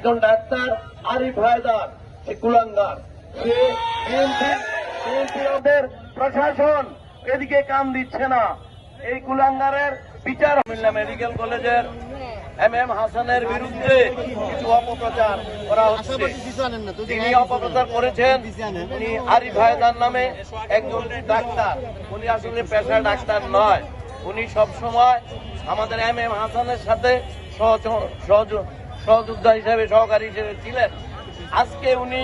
একজন ডাক্তার আরিফ হায়দার সে কুলাঙ্গার। সে প্রশাসন এদিকে কান দিচ্ছে না। এই কুলাঙ্গারের বিচার কুমিল্লা মেডিকেল কলেজের এম এম হাসানের বিরুদ্ধে কিছু অপপ্রচার করা হচ্ছে। তিনি অপপ্রচার করেছেন। উনি আরিফ হায়দার নামে একজন ডাক্তার। উনি আসলে পেশা ডাক্তার নয়। উনি সব সময় আমাদের এম এম হাসানের সাথে সহজ- সহযোদ্ধা হিসেবে, সহকারী হিসেবে ছিলেন। আজকে উনি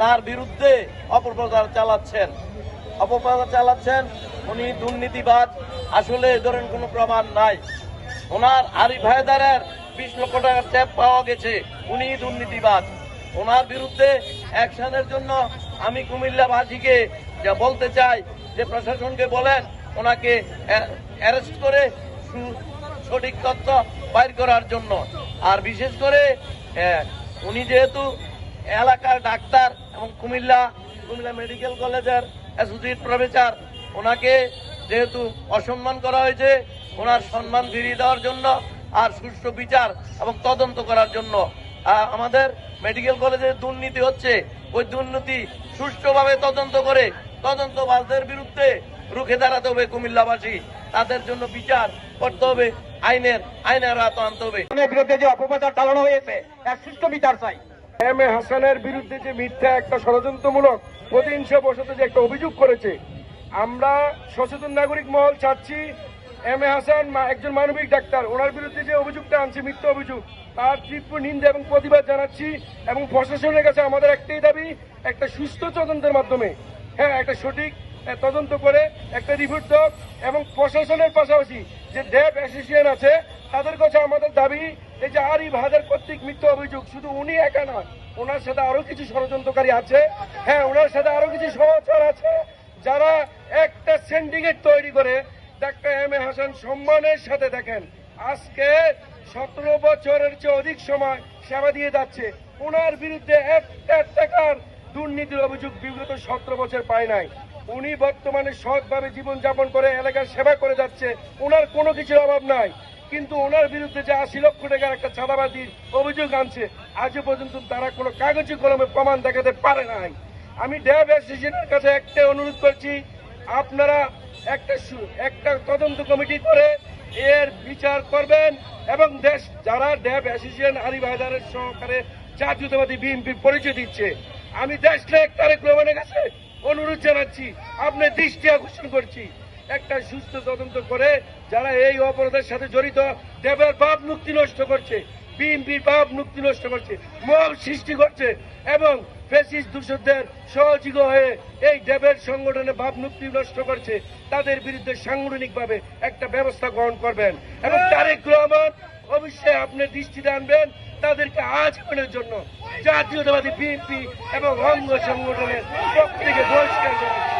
তার বিরুদ্ধে অপপ্রচার চালাচ্ছেন। অপপ্রচার চালাচ্ছেন, উনি দুর্নীতিবাদ আসলে এ ধরনের কোনো প্রমাণ নাই। ওনার আরিফ হায়দারের বিশ লক্ষ টাকার চেপ পাওয়া গেছে। উনি দুর্নীতিবাদ ওনার বিরুদ্ধে অ্যাকশনের জন্য আমি কুমিল্লাবাসীকে যা বলতে চাই, যে প্রশাসনকে বলেন, ওনাকে অ্যারেস্ট করে সঠিক তথ্য বাইর করার জন্য। আর বিশেষ করে উনি যেহেতু এলাকার ডাক্তার এবং কুমিল্লা কুমিল্লা মেডিকেল কলেজের অ্যাসোসিয়েট প্রফেসর ওনাকে যেহেতু অসম্মান করা হয়েছে, ওনার সম্মান ফিরিয়ে দেওয়ার জন্য আর সুষ্ঠু বিচার এবং তদন্ত করার জন্য আমাদের মেডিকেল কলেজে দুর্নীতি হচ্ছে। ওই দুর্নীতি সুষ্ঠুভাবে তদন্ত করে তদন্তবাজদের বিরুদ্ধে রুখে দাঁড়াতে হবে কুমিল্লাবাসী। তাদের জন্য বিচার করতে হবে আইনের আইনের হাত আনতে হবে। বিরুদ্ধে যে অপপ্রচার চালানো হয়েছে এক সুষ্ঠু বিচার চাই। এম এ হাসানের বিরুদ্ধে যে মিথ্যা একটা ষড়যন্ত্রমূলক প্রতিহিংসা বশত যে একটা অভিযোগ করেছে আমরা সচেতন নাগরিক মহল চাচ্ছি এম এ হাসান মা- একজন মানবিক ডাক্তার ওনার বিরুদ্ধে যে অভিযোগটা আনছে মিথ্যা অভিযোগ তার তীব্র নিন্দা এবং প্রতিবাদ জানাচ্ছি এবং প্রশাসনের কাছে আমাদের একটাই দাবি একটা সুস্থ তদন্তের মাধ্যমে হ্যাঁ একটা সঠিক তদন্ত করে একটা রিপোর্ট দাও এবং প্রশাসনের পাশাপাশি যে ড্যাব অ্যাসোসিয়েশন আছে, তাদের কাছে আমাদের দাবি, এই যে আরিফ হাজার কর্তৃক মিথ্যা অভিযোগ, শুধু উনি একা নয়, ওনার সাথে আরও কিছু ষড়যন্ত্রকারী আছে। হ্যাঁ ওনার সাথে আরও কিছু সহচর আছে, যারা একটা সিন্ডিকেট তৈরি করে, ডাক্তার এম এ হাসান সম্মানের সাথে দেখেন, আজকে সতেরো বছরের চেয়ে অধিক সময় সেবা দিয়ে যাচ্ছে। ওনার বিরুদ্ধে একটা টাকার দুর্নীতির অভিযোগ বিগত সতেরো বছর পায় নাই। উনি বর্তমানে সৎভাবে জীবনযাপন করে এলাকার সেবা করে যাচ্ছে ওনার কোনো কিছুর অভাব নাই। কিন্তু ওনার বিরুদ্ধে যে আশি লক্ষ টাকার একটা ছাদাবাজির অভিযোগ আনছে আজও পর্যন্ত তারা কোনো কাগজে কলমে প্রমাণ দেখাতে পারে নাই। আমি ড্যাব অ্যাসোসিয়েশনের কাছে একটা অনুরোধ করছি, আপনারা একটা একটা তদন্ত কমিটি করে এর বিচার করবেন এবং দেশ, যারা ড্যাব অ্যাসোসিয়েশন আলী বাজারের সহকারে জাতীয়তাবাদী বিএনপির পরিচয় দিচ্ছে, আমি দেশ নায়ক তারেক রহমানের কাছে অনুরোধ জানাচ্ছি আপনার দৃষ্টি আকর্ষণ করছি। একটা সুস্থ তদন্ত করে যারা এই অপরাধের সাথে জড়িত, দেবের বাপ মুক্তি নষ্ট করছে, বিএনপির বাপ মুক্তি নষ্ট করছে, মব সৃষ্টি করছে এবং ফেসিস দূষকদের সহযোগ হয়ে এই দেবের সংগঠনে ভাব মুক্তি নষ্ট করছে, তাদের বিরুদ্ধে সাংগঠনিকভাবে একটা ব্যবস্থা গ্রহণ করবেন। এবং তারেক রহমান, অবশ্যই আপনি দৃষ্টিতে আনবেন, তাদেরকে আজীবনের জন্য জাতীয়তাবাদী বিএনপি এবং অঙ্গ সংগঠনের পক্ষ থেকে বহিষ্কার জানাচ্ছি